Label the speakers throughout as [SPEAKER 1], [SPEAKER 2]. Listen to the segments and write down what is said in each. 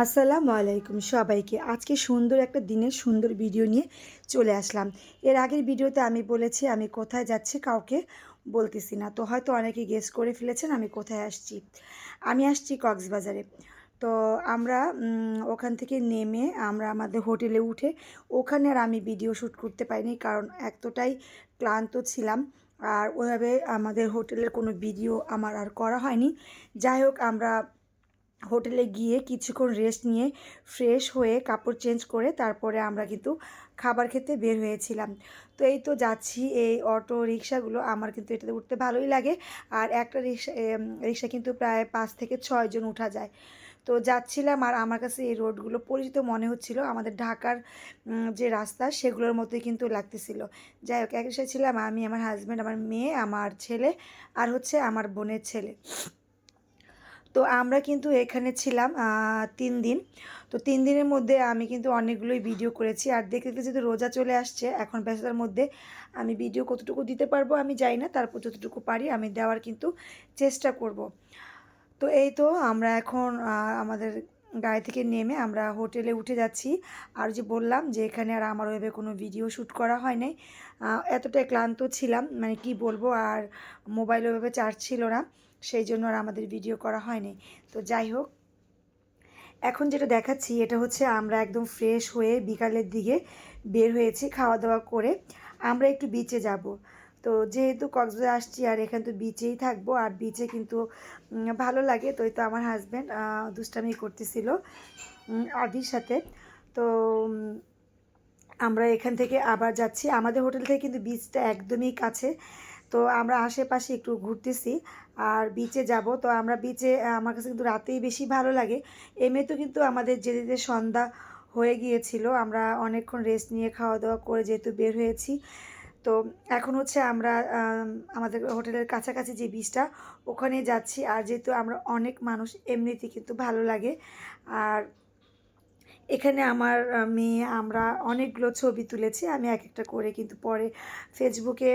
[SPEAKER 1] আসসালামু আলাইকুম সবাইকে। আজকে সুন্দর একটা দিনের সুন্দর ভিডিও নিয়ে চলে আসলাম। এর আগের ভিডিওতে আমি বলেছি আমি কোথায় যাচ্ছি, কাউকে বলতেছি না। তো হয়তো অনেকে গেস করে ফেলেছেন আমি কোথায় আসছি। আমি আসছি কক্সবাজারে। তো আমরা ওখান থেকে নেমে আমরা আমাদের হোটেলে উঠে ওখানে আর আমি ভিডিও শ্যুট করতে পারিনি কারণ এতটাই ক্লান্ত ছিলাম। আর ওইভাবে আমাদের হোটেলের কোনো ভিডিও আমার আর করা হয়নি। যাই হোক, আমরা হোটেলে গিয়ে কিছুক্ষণ রেস্ট নিয়ে ফ্রেশ হয়ে কাপড় চেঞ্জ করে তারপরে আমরা কিন্তু খাবার খেতে বের হয়েছিলাম। তো এই তো যাচ্ছি, এই অটো রিক্সাগুলো আমার কিন্তু এটাতে উঠতে ভালোই লাগে আর একটা রিক্সা রিক্সা কিন্তু প্রায় পাঁচ থেকে ছয়জন উঠা যায়। তো যাচ্ছিলাম আর আমার কাছে এই রোডগুলো পরিচিত মনে হচ্ছিল, আমাদের ঢাকার যে রাস্তা সেগুলোর মতোই কিন্তু লাগতেছিল। যাই হোক, এক ছিলাম আমি, আমার হাজব্যান্ড আমার মেয়ে, আমার ছেলে আর হচ্ছে আমার বোনের ছেলে। তো আমরা কিন্তু এখানে ছিলাম তিন দিন। তো তিন দিনের মধ্যে আমি কিন্তু অনেকগুলোই ভিডিও করেছি। আর দেখতে দেখতে যেহেতু রোজা চলে আসছে, এখন ব্যস্ততার মধ্যে আমি ভিডিও কতটুকু দিতে পারব আমি জানি না, তারপর যতটুকু পারি আমি দেওয়ার কিন্তু চেষ্টা করব। তো এই তো আমরা এখন আমাদের গাড়ি থেকে নেমে আমরা হোটেলে উঠে যাচ্ছি। আর যে বললাম যে এখানে আর আমার ওইভাবে কোনো ভিডিও শ্যুট করা হয় নাই। এতটাই ক্লান্ত ছিলাম মানে কি বলব আর মোবাইল ওইভাবে চার্জ ছিল না। সেই জন্য আর আমাদের ভিডিও করা হয়নি। তো যাই হোক, এখন যেটা দেখাচ্ছি এটা হচ্ছে আমরা একদম ফ্রেশ হয়ে বিকালের দিকে বের হয়েছি খাওয়া দাওয়া করে। আমরা একটু বিচে যাব। তো যেহেতু কক্সবাজার আসছি আর এখানে তো বিচেই থাকব আর বিচে কিন্তু ভালো লাগে। তো তো আমার হাজব্যান্ড দুষ্টামি করতেছিল আদির সাথে। তো আমরা এখান থেকে আবার যাচ্ছি। আমাদের হোটেল থেকে কিন্তু বিচটা একদমই কাছে। তো আমরা আশেপাশে একটু ঘুরতেছি আর বিচে যাব। তো আমরা বিচে আমার কাছে কিন্তু রাতেই বেশি ভালো লাগে। এমনি তো কিন্তু আমাদের যেতে যেতে সন্ধ্যা হয়ে গিয়েছিল, আমরা অনেকক্ষণ রেস্ট নিয়ে খাওয়া দাওয়া করে যেহেতু বের হয়েছি। তো এখন হচ্ছে আমরা আমাদের হোটেলের কাছাকাছি যে বিচটা ওখানে যাচ্ছি। আর যেহেতু আমরা অনেক মানুষ এমনিতেই কিন্তু ভালো লাগে। আর এখানে আমার মেয়ে, আমরা অনেকগুলো ছবি তুলেছি, আমি এক একটা করে কিন্তু পরে ফেসবুকে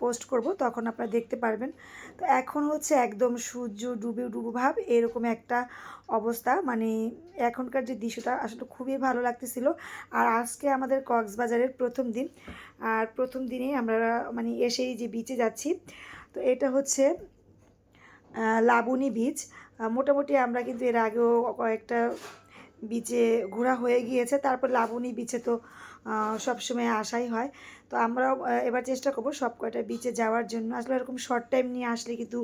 [SPEAKER 1] পোস্ট করব, তখন আপনারা দেখতে পারবেন। তো এখন হচ্ছে একদম সূর্য ডুবে, ডুবো ভাব, এরকম একটা অবস্থা। মানে এখনকার যে দৃশ্যটা আসলে খুবই ভালো লাগতেছিল। আর আজকে আমাদের কক্সবাজারের প্রথম দিন। আর প্রথম দিনেই আমরা মানে এসেই যে বিচে যাচ্ছি, তো এটা হচ্ছে লাবণী বীচ মোটামুটি আমরা কিন্তু এর আগেও কয়েকটা বিচে ঘোরা হয়ে গিয়েছে, তারপর লাবণী বিচে তো সবসময় আসাই হয়। তো আমরাও এবার চেষ্টা করব সব কয়টা বিচে যাওয়ার জন্য। আসলে এরকম শর্ট টাইম নিয়ে আসলে কিন্তু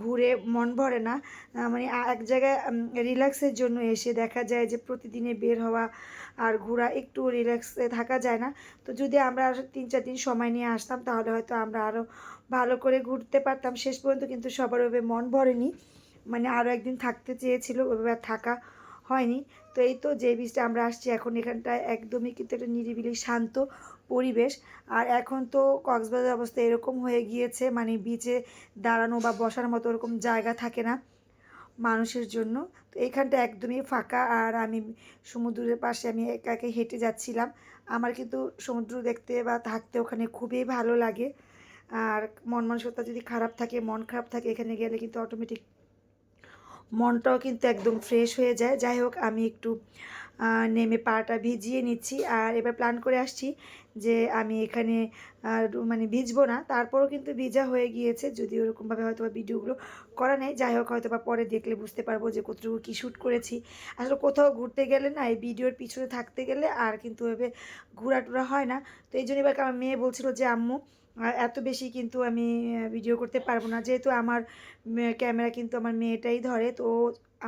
[SPEAKER 1] ঘুরে মন ভরে না। মানে এক জায়গায় রিল্যাক্সের জন্য এসে দেখা যায় যে প্রতিদিনে বের হওয়া আর ঘোরা একটু রিল্যাক্সে থাকা যায় না। তো যদি আমরা আর তিন চার দিন সময় নিয়ে আসতাম, তাহলে হয়তো আমরা আরও ভালো করে ঘুরতে পারতাম। শেষ পর্যন্ত কিন্তু সবার ওভাবে মন ভরেনি। মানে আরও একদিন থাকতে চেয়েছিল ওভাবে থাকা হয়নি। তো এই তো যে বীজটা আমরা আসছি এখন এখানটায় একদমই কিন্তু একটা নিরিবিলি, শান্ত পরিবেশ। আর এখন তো কক্সবাজার অবস্থা এরকম হয়ে গিয়েছে মানে বিচে দাঁড়ানো বা বসার মতো ওরকম জায়গা থাকে না মানুষের জন্য। তো এইখানটা একদমই ফাঁকা। আর আমি সমুদ্রের পাশে আমি একা একা হেঁটে যাচ্ছিলাম। আমার কিন্তু সমুদ্র দেখতে বা থাকতে ওখানে খুবই ভালো লাগে। আর মন মানসিকতা যদি খারাপ থাকে, মন খারাপ থাকে, এখানে গেলে কিন্তু অটোমেটিক মনটাও কিন্তু একদম ফ্রেশ হয়ে যায়। যাই হোক আমি একটু নেমে পাটা ভিজিয়ে নিচ্ছি। আর এবার প্ল্যান করে আসছি যে আমি এখানে মানে ভিজবো না। তারপরও কিন্তু ভিজা হয়ে গিয়েছে। যদি ওরকমভাবে হয়তো বা ভিডিওগুলো করা নেই, যাই হোক হয়তো বা পরে দেখলে বুঝতে পারব যে কতটুকু কী শ্যুট করেছি। আসলে কোথাও ঘুরতে গেলে না, এই ভিডিওর পিছনে থাকতে গেলে আর কিন্তু ওইভাবে ঘোরা টুরা হয় না। তো এই জন্য এবার আমার মেয়ে বলছিল যে, আম্মু এত বেশি কিন্তু আমি ভিডিও করতে পারব না। যেহেতু আমার ক্যামেরা কিন্তু আমার মেয়েটাই ধরে, তো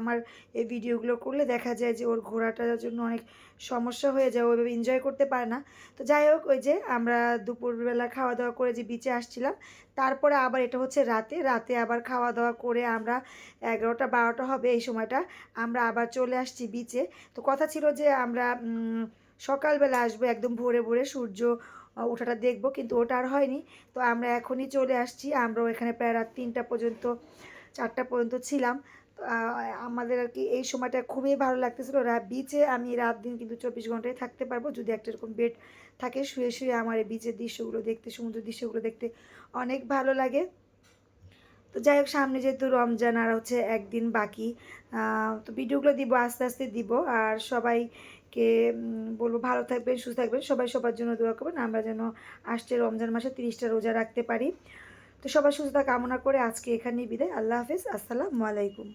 [SPEAKER 1] আমার এই ভিডিওগুলো করলে দেখা যায় যে ওর ঘোরাটার জন্য অনেক সমস্যা হয়ে যায় ওইভাবে এনজয় করতে পারে না। তো যাই হোক, ওই যে আমরা দুপুরবেলা খাওয়া দাওয়া করে যে বিচে আসছিলাম, তারপরে আবার এটা হচ্ছে রাতে রাতে আবার খাওয়া দাওয়া করে আমরা এগারোটা, বারোটা হবে এই সময়টা, আমরা আবার চলে আসছি বিচে তো কথা ছিল যে আমরা সকালবেলা আসব একদম ভোরে ভোরে সূর্য ওঠাটা দেখব, কিন্তু ওটা আর হয়নি। তো আমরা এখনই চলে আসছি, আমরাও এখানে প্রায় রাত তিনটা পর্যন্ত, চারটা পর্যন্ত ছিলাম। আমাদের আর কি এই সময়টা খুবই ভালো লাগতেছিল। রা বিচে আমি রাত দিন কিন্তু চব্বিশ ঘন্টায় থাকতে পারব। যদি একটা এরকম বেড থাকে, শুয়ে শুয়ে আমার এই বিচের দৃশ্যগুলো দেখতে, সমুদ্রের দৃশ্যগুলো দেখতে অনেক ভালো লাগে। তো যাই হোক, সামনে যেহেতু রমজান আর হচ্ছে একদিন বাকি তো ভিডিওগুলো দিব, আস্তে আস্তে দিব। আর সবাইকে বলব ভালো থাকবেন, সুস্থ থাকবেন। সবাই সবার জন্য দোয়া করবেন। আমরা যেন আসছে রমজান মাসে তিরিশটা রোজা রাখতে পারি। তো সবার সুস্থতা কামনা করে আজকে এখানেই বিদায়। আল্লাহ হাফিজ। আসসালামু আলাইকুম।